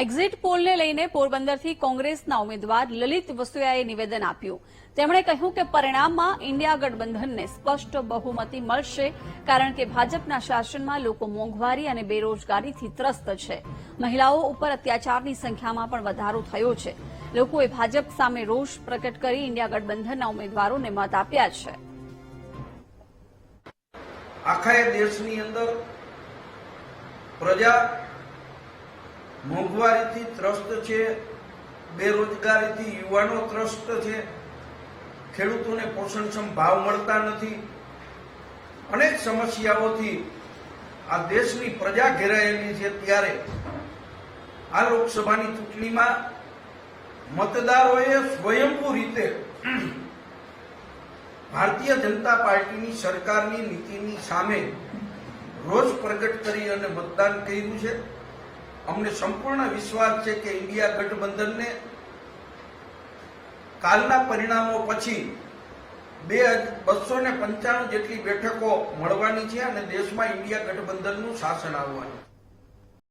Exit પોલને લઈને પોરબંદરથી કોંગ્રેસના ઉમેદવાર લલિત વસુયાએ નિવેદન આપ્યું. તેમણે કહ્યું કે પરિણામમાં ઇન્ડિયા ગઠબંધનને સ્પષ્ટ બહુમતી મળશે કારણ કે ભાજપના શાસનમાં લોકો મોંઘવારી અને બેરોજગારીથી ત્રસ્ત છે. મહિલાઓ ઉપર અત્યાચારની સંખ્યામાં પણ વધારો થયો છે. લોકોએ ભાજપ સામે રોષ પ્રકટ કરી ઇન્ડિયા ગઠબંધનના ઉમેદવારોને મત આપ્યા છે. આખા દેશની અંદર પ્રજા મોંઘવારીથી ત્રસ્ત છે, બેરોજગારીથી યુવાનો ત્રસ્ત છે. ખેડૂતોને પોષણક્ષમ ભાવ મળતા નથી. અનેક સમસ્યાઓથી આ દેશની પ્રજા ઘેરાયેલી છે ત્યારે આ લોકસભાની ચૂંટણીમાં મતદારોએ સ્વયંભૂ રીતે ભારતીય જનતા પાર્ટીની સરકારની નીતિની સામે રોષ પ્રગટ કરી અને મતદાન કર્યું છે. અમને સંપૂર્ણ વિશ્વાસ છે કે ઇન્ડિયા ગઠબંધનને કાલના પરિણામો પછી બે બસો ને પંચાણું જેટલી બેઠકો મળવાની છે અને દેશમાં ઇન્ડિયા ગઠબંધનનું શાસન આવવાનું